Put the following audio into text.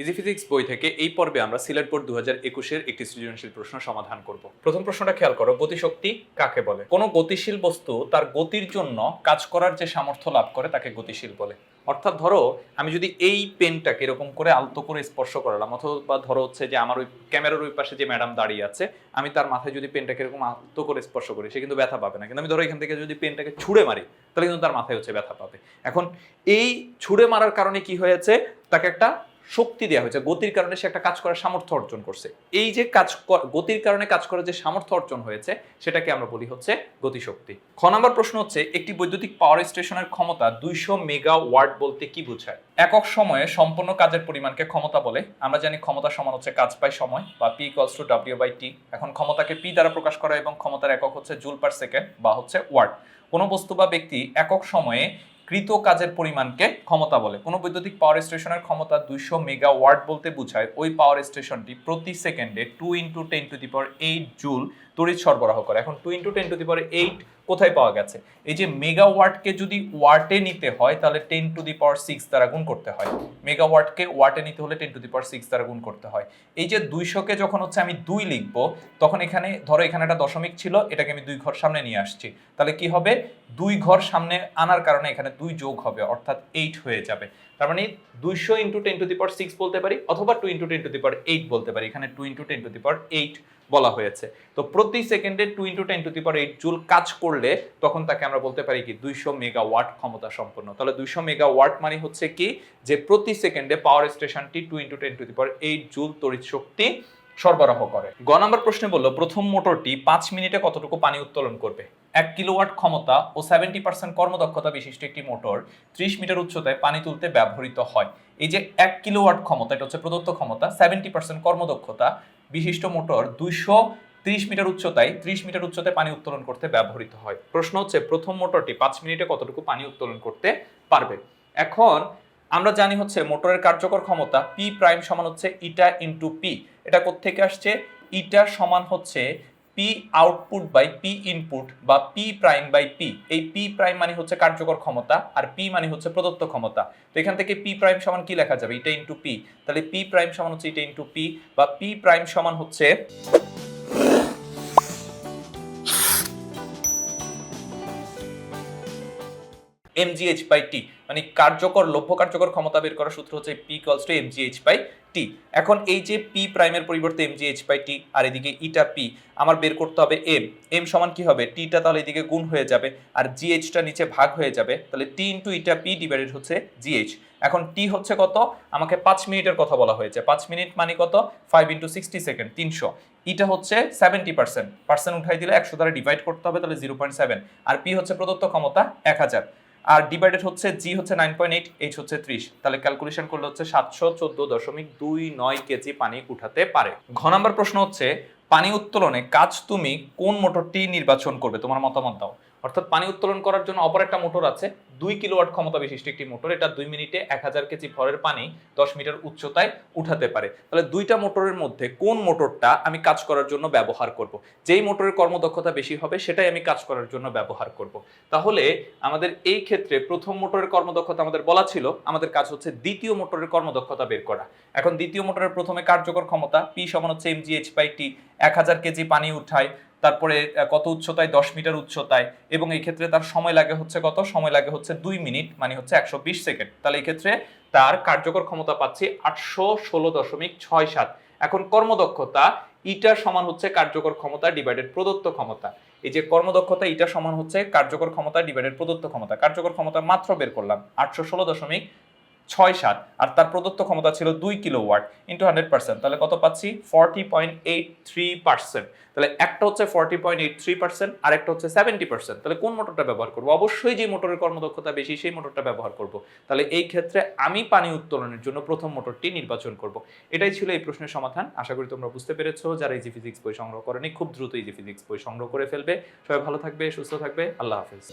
Easy physics বই থেকে এই পর্বে আমরা সিলেট বোর্ড দু হাজার একুশের একটি সৃজনশীল প্রশ্ন সমাধান করব। প্রথম প্রশ্নটা খেয়াল করো, গতিশক্তি কাকে বলে? কোনো গতিশীল বস্তু তার গতির জন্য কাজ করার যে সামর্থ্য লাভ করে তাকে গতিশীল বলে। অর্থাৎ ধরো, আমি যদি এই পেনটাকে এরকম করে আলতো করে স্পর্শ করালাম, অথবা ধরো হচ্ছে যে আমার ওই ক্যামেরার ওই পাশে যে ম্যাডাম দাঁড়িয়ে আছে, আমি তার মাথায় যদি পেনটাকে এরকম আলতো করে স্পর্শ করি, সে কিন্তু ব্যথা পাবে না। কিন্তু আমি ধরো এখান থেকে যদি পেনটাকে ছুঁড়ে মারি, তাহলে কিন্তু তার মাথায় হচ্ছে ব্যথা পাবে। এখন এই ছুঁড়ে মারার কারণে কি হয়েছে? তাকে একটা শক্তি দেওয়া হয়েছে, গতির কারণে সে একটা কাজ করার সামর্থ্য অর্জন করছে। এই যে কাজ গতির কারণে কাজ করার যে সামর্থ্য অর্জন হয়েছে, সেটাকে আমরা বলি হচ্ছে গতিশক্তি। খ নম্বর প্রশ্ন হচ্ছে, একটি বৈদ্যুতিক পাওয়ার স্টেশনের ক্ষমতা দুইশো মেগা ওয়াট বলতে কি বোঝায়? একক সময়ে সম্পূর্ণ কাজের পরিমাণকে ক্ষমতা বলে। আমরা জানি ক্ষমতা সমান হচ্ছে কাজ পাই সময়, বা P equals to W by T এখন ক্ষমতাকে পি দ্বারা প্রকাশ করা এবং ক্ষমতার একক হচ্ছে জুল পার সেকেন্ড বা হচ্ছে ওয়াট। কোনো বস্তু বা ব্যক্তি একক সময়ে কৃত কাজের পরিমাণকে ক্ষমতা বলে। কোনো বৈদ্যুতিক পাওয়ার স্টেশনের ক্ষমতা দুইশো মেগা ওয়ার্ড বলতে বোঝায়। ওই পাওয়ার স্টেশনটি প্রতি সেকেন্ডে two into ten to the power eight joule তড়িৎ সরবরাহ করে। এখন two into ten to the power eight কোথায় পাওয়া গেছে? এই যে মেগা ওয়াটকে যদি ওয়াটে নিতে হয়, তাহলে ten to the power six দ্বারা গুণ করতে হয়। মেগা ওয়াটকে ওয়াটে নিতে হলে ten to the power six দ্বারা গুণ করতে হয়। এই যে দুইশোকে যখন হচ্ছে আমি দুই লিখব, তখন এখানে, ধরো এখানে একটা দশমিক ছিল, এটাকে আমি দুই ঘর সামনে নিয়ে আসছি। তাহলে কি হবে? দুই ঘর সামনে আনার কারণে এখানে দুই যোগ হবে, অর্থাৎ এইট হয়ে যাবে। তার মানে দুইশো into ten to the power six বলতে পারি, অথবা two into ten to the power eight বলতে পারি। এখানে two into ten to the power eight বলা হয়েছে। তো প্রতি সেকেন্ডে two into ten to power eight joule কাজ করলে তখন তাকে আমরা বলতে পারি কি দুইশো মেগা ওয়াট ক্ষমতা সম্পন্ন। তাহলে দুইশো মেগা ওয়াট মানে হচ্ছে কি যে প্রতি সেকেন্ডে পাওয়ার স্টেশনটি two into ten to power eight joule তড়িৎ শক্তি সরবরাহ করে। গ নম্বর প্রশ্নে বলল, প্রথম মোটরটি পাঁচ মিনিটে কতটুকু পানি উত্তোলন করবে? এক কিলোওয়াট ক্ষমতা ও সেভেন্টি পার্সেন্ট কর্মদক্ষতা বিশিষ্ট একটি মোটর ত্রিশ মিটার উচ্চতায় পানি তুলতে ব্যবহৃত হয়। এই যে এক কিলোওয়াট ক্ষমতা, এটা হচ্ছে প্রদত্ত ক্ষমতা সেভেন্টি পার্সেন্ট কর্মদক্ষতা বিশিষ্ট মোটর দুইশো ত্রিশ মিটার উচ্চতায় ত্রিশ মিটার উচ্চতায় পানি উত্তোলন করতে ব্যবহৃত হয়। প্রশ্ন হচ্ছে, প্রথম মোটরটি পাঁচ মিনিটে কতটুকু পানি উত্তোলন করতে পারবে? এখন আমরা জানি হচ্ছে, মোটরের কার্যকর ক্ষমতা পি প্রাইম সমান হচ্ছে ইটা ইন্টু পি এটা কোথেকে আসছে? ইটা সমান হচ্ছে P output by P input বা পি প্রাইম বাই পি এই পি প্রাইম মানে হচ্ছে কার্যকর ক্ষমতা আর পি মানে হচ্ছে প্রদত্ত ক্ষমতা। তো এখান থেকে পি প্রাইম সমান কি লেখা যাবে? এটা ইন্টু পি তাহলে পি প্রাইম সমান হচ্ছে এটা ইন্টু পি বা পি প্রাইম সমান হচ্ছে এমজিএইচ বাই টি মানে কার্যকর, লভ্য কার্যকর ক্ষমতা বের করার সূত্র হচ্ছে পি কলস টু এমজিএইচ বাই টি এখন এই যে পি প্রাইমের পরিবর্তে এমজিএইচ বাই টি আর এদিকে ইটা পি আমার বের করতে হবে এম এম সমান কি হবে? টিটা তাহলে এদিকে গুণ হয়ে যাবে আর জিএইচটা নিচে ভাগ হয়ে যাবে, তাহলে T into eta P divided হচ্ছে জিএইচ এখন টি হচ্ছে কত? আমাকে পাঁচ মিনিটের কথা বলা হয়েছে। পাঁচ মিনিট মানে কত? ফাইভ ইন্টু সিক্সটি সেকেন্ড তিনশো। ইটা হচ্ছে সেভেন্টি পার্সেন্ট পার্সেন্ট উঠাই দিলে একশো দ্বারা ডিভাইড করতে হবে, তাহলে জিরো পয়েন্ট সেভেন আর পি হচ্ছে প্রদত্ত ক্ষমতা এক হাজার। আর ডিভাইডেড হচ্ছে জি হচ্ছে নাইন পয়েন্ট এইট এইচ হচ্ছে ত্রিশ। তাহলে ক্যালকুলেশন করলে হচ্ছে সাতশো চোদ্দ দশমিক দুই নয় কেজি পানি উঠাতে পারে। ঘ নাম্বার প্রশ্ন হচ্ছে, পানি উত্তোলনে কাজ তুমি কোন মোটরটি নির্বাচন করবে? তোমার মতামত দাও। অর্থাৎ পানি উত্তোলন করার জন্য অপর একটা মোটর আছে দুই কিলোওয়াট ক্ষমতা বিশিষ্ট একটি মোটর, এটা দুই মিনিটে এক হাজার কেজি ভরের পানি দশ মিটার উচ্চতায় উঠাতে পারে। তাহলে দুইটা মোটরের মধ্যে কোন মোটরটা আমি কাজ করার জন্য ব্যবহার করব? যেই মোটরের কর্মদক্ষতা বেশি হবে, সেটাই আমি কাজ করার জন্য ব্যবহার করব। তাহলে আমাদের এই ক্ষেত্রে প্রথম মোটরের কর্মদক্ষতা আমাদের বলা ছিল, আমাদের কাজ হচ্ছে দ্বিতীয় মোটরের কর্মদক্ষতা বের করা। এখন দ্বিতীয় মোটরের প্রথমে কার্যকর ক্ষমতা পি সমান হচ্ছে এমজিএইচ বাই টি এক হাজার কেজি পানি উঠায়। তারপরে কত উচ্চতায়? দশ মিটার উচ্চতায়। এবং এই ক্ষেত্রে তার সময় লাগে হচ্ছে কত? সময় লাগে হচ্ছে দুই মিনিট মানে হচ্ছে একশো বিশ সেকেন্ড। তাহলে এই ক্ষেত্রে তার কার্যকর ক্ষমতা পাচ্ছি আটশো ষোলো দশমিক ছয় সাত। এখন কর্মদক্ষতা ইটার সমান হচ্ছে কার্যকর ক্ষমতা ডিভাইডেড প্রদত্ত ক্ষমতা। এই যে কর্মদক্ষতা, ইটা সমান হচ্ছে কার্যকর ক্ষমতা ডিভাইডেড প্রদত্ত ক্ষমতা। কার্যকর ক্ষমতা মাত্র বের করলাম, আটশো ষোলো দশমিক ছয় সাত, আর তার প্রদত্ত ক্ষমতা ছিল দুই kilo watt into hundred percent তাহলে কত পাচ্ছি? Forty point eight three percent তাহলে একটা হচ্ছে forty point eight three percent আর একটা হচ্ছে সেভেন্টি পার্সেন্ট তাহলে কোন মোটরটা ব্যবহার করব? অবশ্যই যে মোটরের কর্মদক্ষতা বেশি, সেই মোটরটা ব্যবহার করব। তাহলে এই ক্ষেত্রে আমি পানি উত্তোলনের জন্য প্রথম মোটরটি নির্বাচন করব। এটাই ছিল এই প্রশ্নের সমাধান। আশা করি তোমরা বুঝতে পেরেছ, যারা ইজি ফিজিক্স বই সংগ্রহ করেনি, খুব দ্রুত ইজি ফিজিক্স বই সংগ্রহ করে ফেলবে। সবাই ভালো থাকবে, সুস্থ থাকবে। আল্লাহ হাফেজ।